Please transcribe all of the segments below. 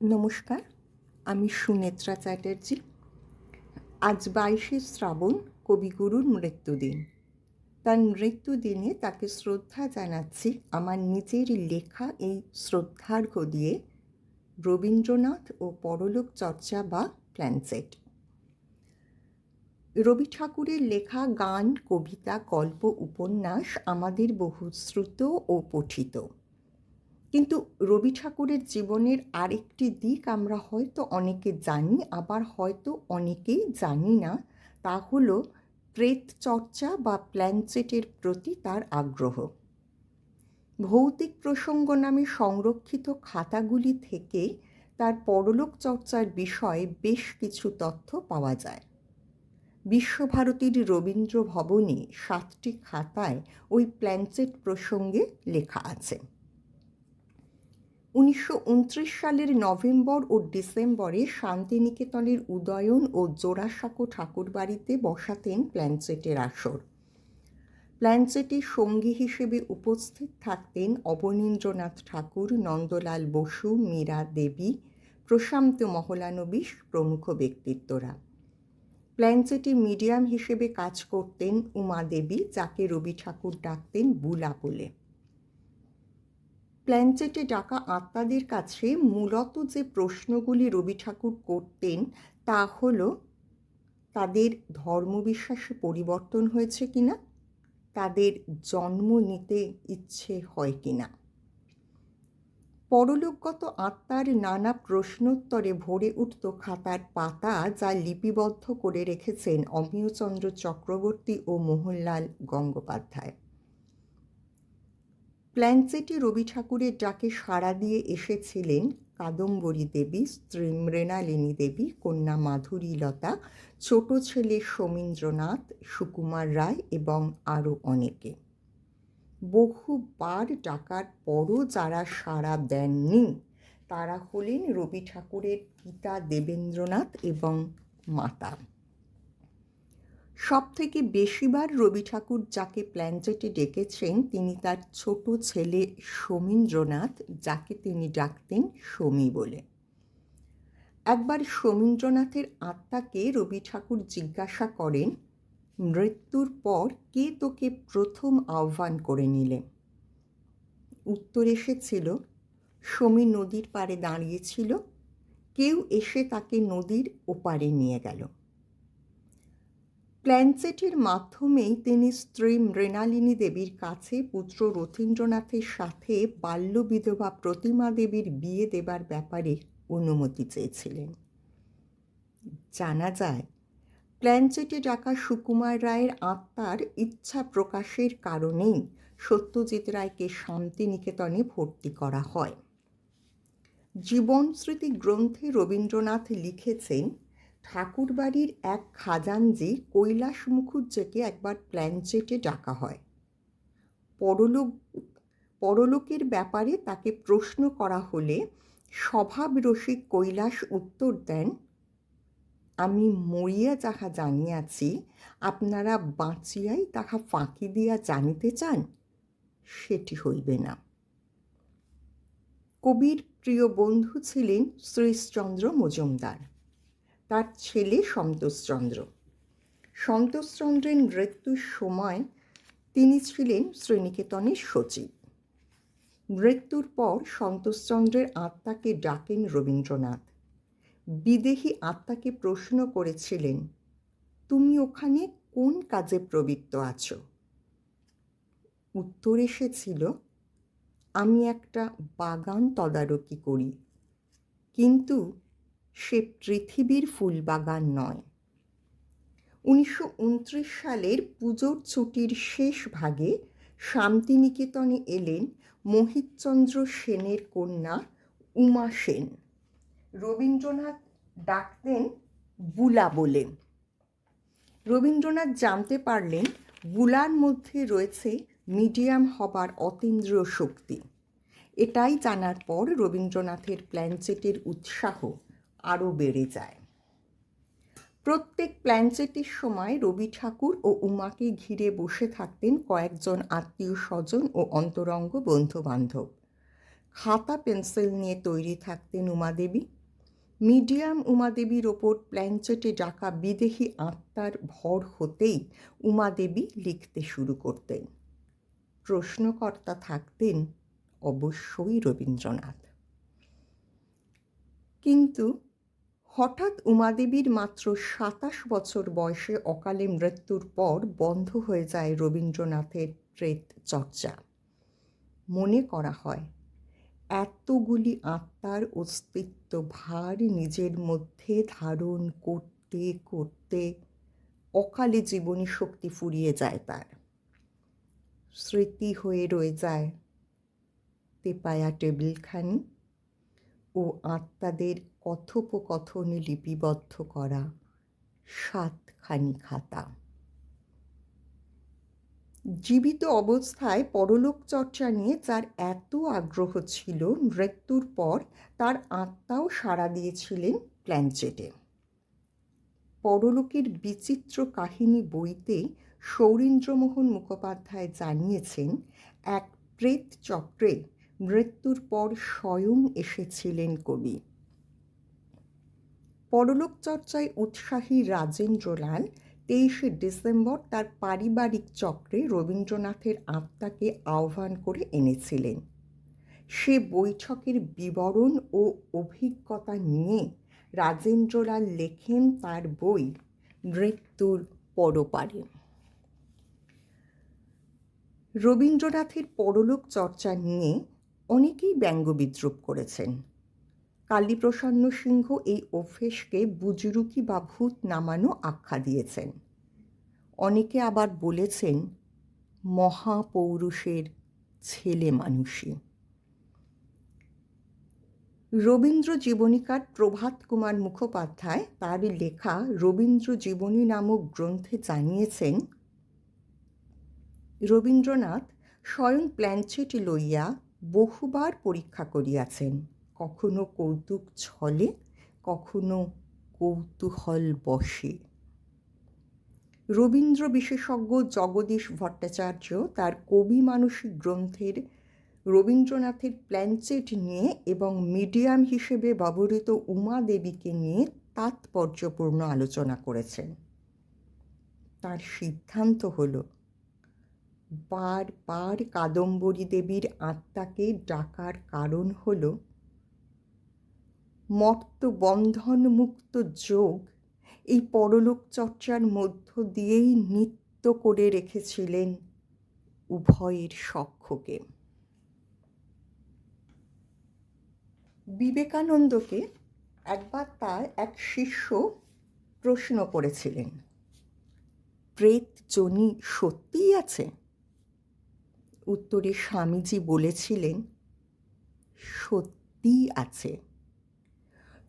নমস্কার, আমি সুনেত্রা চ্যাটার্জি। আজ বাইশে শ্রাবণ কবিগুরুর মৃত্যুদিন। তার মৃত্যুদিনে তাকে শ্রদ্ধা জানাচ্ছি আমার নিজের লেখা এই শ্রদ্ধার্ঘ দিয়ে রবীন্দ্রনাথ ও পরলোক চর্চা বা প্ল্যানসেট রবি ঠাকুরের লেখা গান, কবিতা, গল্প, উপন্যাস আমাদের বহু শ্রুত ও পঠিত। কিন্তু রবি ঠাকুরের জীবনের আরেকটি দিক আমরা হয়তো অনেকে জানি, আবার হয়তো অনেকেই জানি না। তা হলো প্রেত চর্চা বা প্ল্যানচেটের প্রতি তার আগ্রহ। ভৌতিক প্রসঙ্গ নামে সংরক্ষিত খাতাগুলি থেকে তার পরলোক চর্চার বিষয়ে বেশ কিছু তথ্য পাওয়া যায়। বিশ্বভারতীর রবীন্দ্র ভবনে সাতটি খাতায় ওই প্ল্যানচেট প্রসঙ্গে লেখা আছে। উনিশশো উনত্রিশ সালের নভেম্বর ও ডিসেম্বরে শান্তিনিকেতনের উদয়ন ও জোড়াসাঁকো ঠাকুরবাড়িতে বসাতেন প্ল্যানচেটের আসর। প্ল্যানচেটে সঙ্গী হিসেবে উপস্থিত থাকতেন অবনীন্দ্রনাথ ঠাকুর, নন্দলাল বসু, মীরা দেবী, প্রশান্ত মহলানবিশ প্রমুখ ব্যক্তিত্বরা। প্ল্যানচেটে মিডিয়াম হিসেবে কাজ করতেন উমা দেবী, যাকে রবি ঠাকুর ডাকতেন বুলা বলে প্ল্যানচেটে ডাকা আত্মাদের কাছে মূলত যে প্রশ্নগুলি রবি ঠাকুর করতেন তা হল, তাদের ধর্মবিশ্বাসে পরিবর্তন হয়েছে কিনা? তাদের জন্ম নিতে ইচ্ছে হয় কিনা? পরলোকগত আত্মার নানা প্রশ্নোত্তরে ভরে উঠত খাতার পাতা যা লিপিবদ্ধ করে রেখেছেন অমিয়চন্দ্র চক্রবর্তী ও মোহনলাল গঙ্গোপাধ্যায়। প্ল্যানচেটে রবি ঠাকুরের ডাকে সাড়া দিয়ে এসেছিলেন কাদম্বরী দেবী, স্ত্রী মৃণালিনী দেবী, কন্যা মাধুরী লতা, ছোট ছেলে সমীন্দ্রনাথ, সুকুমার রায় এবং আরও অনেকে। বহুবার ডাকার পরও যারা সাড়া দেননি, তারা হলেন রবি ঠাকুরের পিতা দেবেন্দ্রনাথ এবং মাতা। সব থেকে বেশিবার রবি ঠাকুর যাকে প্ল্যানচেটে ডেকেছেন, তিনি তার ছোট ছেলে সমীন্দ্রনাথ, যাকে তিনি ডাকতেন সমী বলে। একবার সমীন্দ্রনাথের আত্মাকে রবি ঠাকুর জিজ্ঞাসা করেন, মৃত্যুর পর কে তোকে প্রথম আহ্বান করে নিলে? উত্তর এসেছিল, সমী নদীর পাড়ে দাঁড়িয়েছিল কেউ এসে তাকে নদীর ওপারে নিয়ে গেল। প্ল্যানচেটের মাধ্যমেই তিনি স্ত্রী মৃণালিনী দেবীর কাছে পুত্র রথীন্দ্রনাথের সাথে বাল্য বিধবা প্রতিমা দেবীর বিয়ে দেবার ব্যাপারে অনুমতি চেয়েছিলেন। জানা যায় প্ল্যানচেটে ডাকা সুকুমার রায়ের আত্মার ইচ্ছা প্রকাশের কারণেই সত্যজিৎ রায়কে শান্তিনিকেতনে ভর্তি করা হয়। জীবন স্মৃতি গ্রন্থে রবীন্দ্রনাথ লিখেছেন ঠাকুরবাড়ির এক খাজানজি কৈলাস মুখুজ্জেকে একবার প্ল্যানচেটে ডাকা হয়। পরলোক, পরলোকের ব্যাপারে তাকে প্রশ্ন করা হলে স্বভাব রসিক কৈলাস উত্তর দেন, আমি মরিয়া যাহা জানিয়াছি, আপনারা বাঁচিয়াই তাহা ফাঁকি দিয়া জানিতে চান? সেটি হইবে না। কবির প্রিয় বন্ধু ছিলেন শ্রীশচন্দ্র মজুমদার। তার ছেলে সন্তোষচন্দ্র। সন্তোষচন্দ্রের মৃত্যুর সময় তিনি ছিলেন শ্রীনিকেতনের সচিব। মৃত্যুর পর সন্তোষচন্দ্রের আত্মাকে ডাকেন রবীন্দ্রনাথ। বিদেহী আত্মাকে প্রশ্ন করেছিলেন, তুমি ওখানে কোন কাজে প্রবৃত্ত আছো? উত্তর এসেছিল, আমি একটা বাগান তদারকি করি। কিন্তু সে পৃথিবীর ফুলবাগান নয়। উনিশশো সালের পুজোর ছুটির শেষ ভাগে শান্তিনিকেতনে এলেন মোহিতচন্দ্র সেনের কন্যা উমা সেন। রবীন্দ্রনাথ ডাকতেন বুলা বলে রবীন্দ্রনাথ জানতে পারলেন বুলার মধ্যে রয়েছে মিডিয়াম হবার অতীন্দ্রিয় শক্তি। এটাই জানার পর রবীন্দ্রনাথের প্ল্যানচেটের উৎসাহ আরও বেড়ে যায়। প্রত্যেক প্ল্যানচেটের সময় রবি ঠাকুর ও উমাকে ঘিরে বসে থাকতেন কয়েকজন আত্মীয় স্বজন ও অন্তরঙ্গ বন্ধুবান্ধব। খাতা পেন্সিল নিয়ে তৈরি থাকতেন উমাদেবী। মিডিয়াম উমাদেবীর ওপর প্ল্যানচেটে ডাকা বিদেহী আত্মার ভর হতেই উমাদেবী লিখতে শুরু করতেন। প্রশ্নকর্তা থাকতেন অবশ্যই রবীন্দ্রনাথ। কিন্তু হঠাৎ উমাদেবীর মাত্র সাতাশ বছর বয়সে অকালে মৃত্যুর পর বন্ধ হয়ে যায় রবীন্দ্রনাথের প্রেত চর্চা। মনে করা হয়, এতগুলি আত্মার অস্তিত্ব ভার নিজের মধ্যে ধারণ করতে করতে অকালে জীবনী শক্তি ফুরিয়ে যায় তার। স্মৃতি হয়ে রয়ে যায়, তেপায়া টেবিলখানি ও আত্মাদের কথোপকথনে লিপিবদ্ধ করা সাতখানি খাতা। জীবিত অবস্থায় পরলোক চর্চা নিয়ে যার এত আগ্রহ ছিল, মৃত্যুর পর তার আত্মাও সাড়া দিয়েছিলেন প্ল্যানচেটে। পরলোকের বিচিত্র কাহিনী বইতে সৌরীন্দ্রমোহন মুখোপাধ্যায় জানিয়েছেন, এক প্রেত চক্রে মৃত্যুর পর স্বয়ং এসেছিলেন কবি। পরলোক চর্চায় উৎসাহী রাজেন্দ্রলাল তেইশে ডিসেম্বর তার পারিবারিক চক্রে রবীন্দ্রনাথের আত্মাকে আহ্বান করে এনেছিলেন। সে বৈঠকের বিবরণ ও অভিজ্ঞতা নিয়ে রাজেন্দ্রলাল লেখেন তার বই মৃত্যুর পরপারে। রবীন্দ্রনাথের পরলোক চর্চা নিয়ে অনেকেই ব্যঙ্গ বিদ্রুপ করেছেন। কালীপ্রসন্ন সিংহ এই অভ্যেসকে বুজরুকি বা ভূত নামানো আখ্যা দিয়েছেন। অনেকে আবার বলেছেন, মহাপৌরুষের ছেলে মানুষই। রবীন্দ্র জীবনীকার প্রভাত কুমার মুখোপাধ্যায় তার লেখা রবীন্দ্র জীবনী নামক গ্রন্থে জানিয়েছেন, রবীন্দ্রনাথ স্বয়ং প্ল্যানচেট লইয়া বহুবার পরীক্ষা করিয়াছেন। কখনো কৌতুক ছলে, কখনো কৌতূহল বসে। রবীন্দ্র বিশেষজ্ঞ জগদীশ ভট্টাচার্য তার কবি মানসিক গ্রন্থের রবীন্দ্রনাথের প্ল্যানচেট নিয়ে এবং মিডিয়াম হিসেবে ব্যবহৃত উমা দেবীকে নিয়ে তাৎপর্যপূর্ণ আলোচনা করেছেন। তার সিদ্ধান্ত হল বারবার কাদম্বরী দেবীর আত্মাকে ডাকার কারণ হল মর্ত বন্ধন মুক্ত যোগ এই পরলোক চর্চার মধ্য দিয়েই নিত্য করে রেখেছিলেন উভয়ের সখ্যকে। বিবেকানন্দকে একবার তার এক শিষ্য প্রশ্ন করেছিলেন প্রেত জনি সত্যিই আছে? উত্তরে স্বামীজি বলেছিলেন সত্যিই আছে।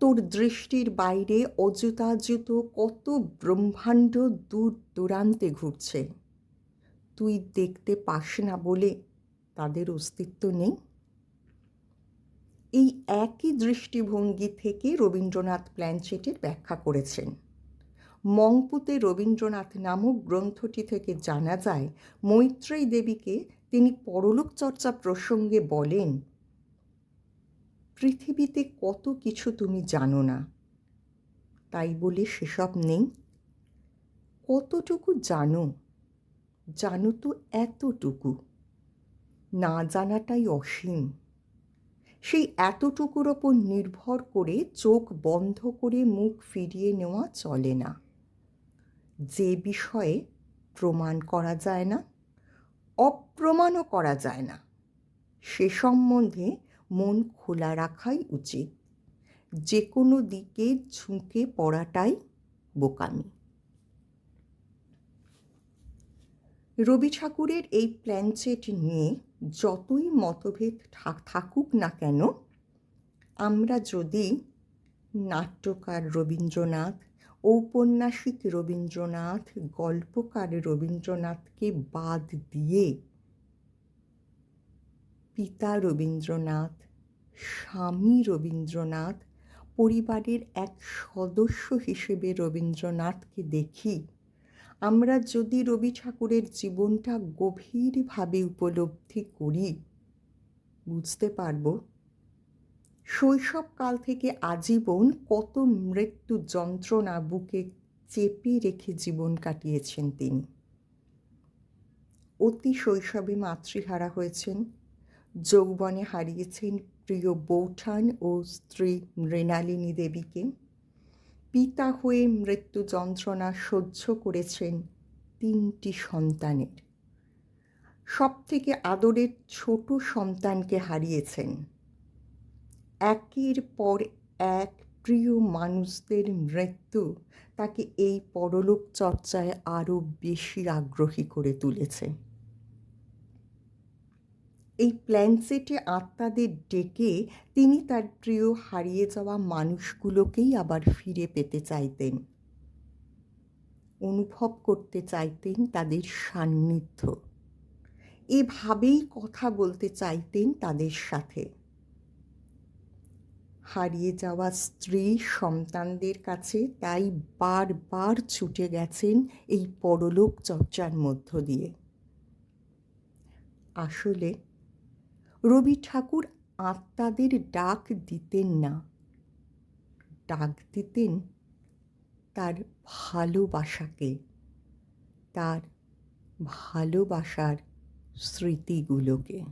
তোর দৃষ্টির বাইরে অযুতাযুত কত ব্রহ্মাণ্ড দূর দূরান্তে ঘুরছে। তুই দেখতে পাস না বলে তাদের অস্তিত্ব নেই? এই একই দৃষ্টিভঙ্গি থেকে রবীন্দ্রনাথ প্ল্যানচেটের ব্যাখ্যা করেছেন। মংপুতে রবীন্দ্রনাথ নামক গ্রন্থটি থেকে জানা যায়, মৈত্রেয়ী দেবীকে তিনি পরলোক চর্চা প্রসঙ্গে বলেন, পৃথিবীতে কত কিছু তুমি জানো না। তাই বলে সেসব নেই। কতটুকু জানো জানো তো এতটুকু। না জানাটাই অসীম। সেই এতটুকুর ওপর নির্ভর করে চোখ বন্ধ করে মুখ ফিরিয়ে নেওয়া চলে না। যে বিষয়ে প্রমাণ করা যায় না, অপ্রমাণও করা যায় না, সে সম্বন্ধে মন খোলা রাখাই উচিত। যে কোনো দিকে ঝুঁকে পড়াটাই বোকামি। রবি ঠাকুরের এই প্ল্যানচেট নিয়ে যতই মতভেদ থাকুক না কেন, আমরা যদি নাট্যকার রবীন্দ্রনাথ ঔপন্যাসিক রবীন্দ্রনাথ, গল্পকার রবীন্দ্রনাথকে বাদ দিয়ে পিতা রবীন্দ্রনাথ, স্বামী রবীন্দ্রনাথ, পরিবারের এক সদস্য হিসেবে রবীন্দ্রনাথকে দেখি। আমরা যদি রবি ঠাকুরের জীবনটা গভীরভাবে উপলব্ধি করি, বুঝতে পারব? শৈশবকাল থেকে আজীবন কত মৃত্যু যন্ত্রণা বুকে চেপে রেখে জীবন কাটিয়েছেন তিনি। অতি শৈশবে মাতৃহারা হয়েছেন, যৌবনে হারিয়েছেন প্রিয় বৌঠান ও স্ত্রী মৃণালিনী দেবীকে। পিতা হয়ে মৃত্যু যন্ত্রণা সহ্য করেছেন তিনটি সন্তানের। সব থেকে আদরের ছোট সন্তানকে হারিয়েছেন। একের পর এক প্রিয় মানুষদের মৃত্যু তাকে এই পরলোক চর্চায় আরও বেশি আগ্রহী করে তুলেছে। এই প্ল্যানসেটে আত্মাদের ডেকে তিনি তার প্রিয় হারিয়ে যাওয়া মানুষগুলোকেই আবার ফিরে পেতে চাইতেন। অনুভব করতে চাইতেন তাদের সান্নিধ্য। এভাবেই কথা বলতে চাইতেন তাদের সাথে। হারিয়ে যাওয়া স্ত্রী সন্তানদের কাছে তাই বারবার ছুটে গেছেন এই পরলোক চর্চার মধ্য দিয়ে। আসলে রবি ঠাকুর আত্মাদের ডাক দিতেন না। ডাক দিতেন তার ভালোবাসাকে, তার ভালোবাসার স্মৃতিগুলোকে।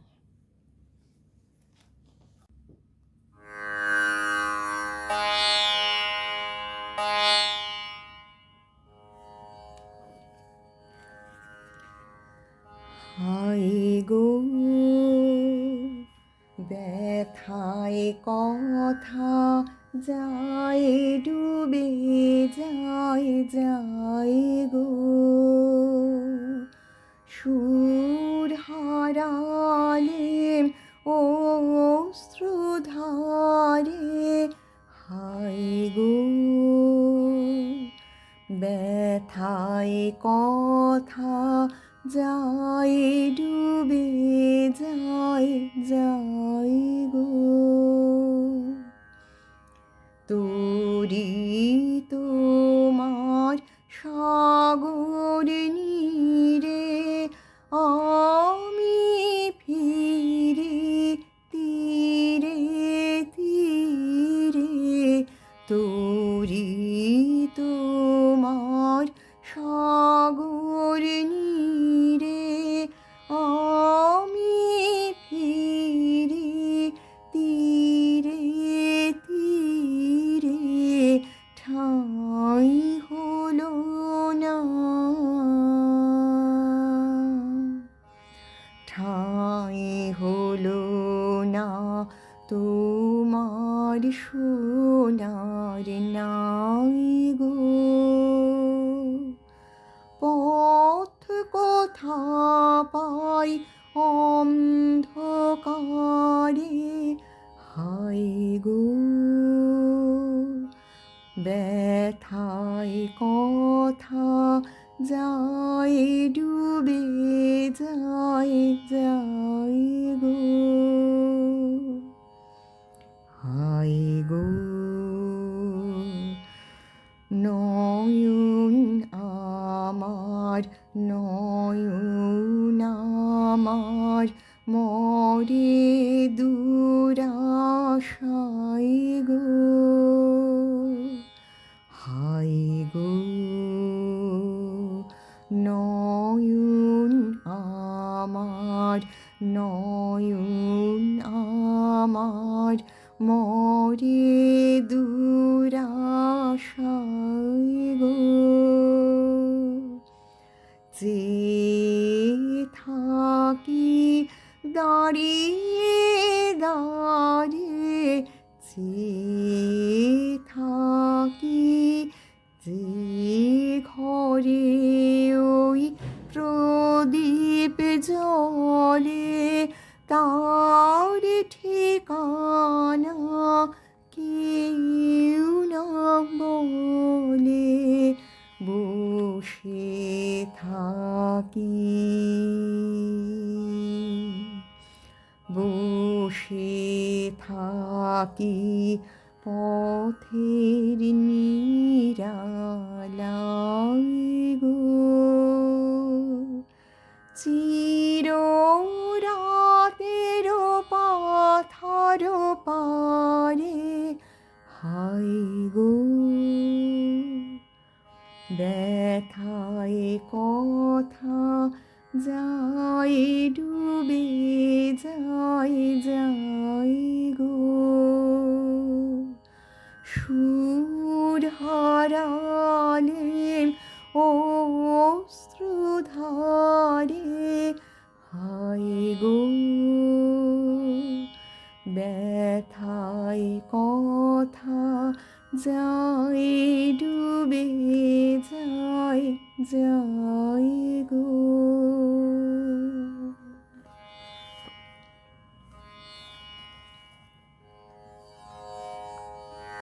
হায় গো ব্যথায় কথা যায় ডুবে যায় যায় গো। সুর সোনার নাই গো পথ কথা পাই অন্ধকারে হায় গো। ব্যথায় কথা যায়, ডুবে যায় যায় গো। হায় গো নয়ন আমার নয়ন আমার মরে দুরাশায় গো থাকি পথের নিরালাই গো চির রাতের পা পারে হাই গো ব্যথায় কথা যায়, ডুবে যায় যায়। গো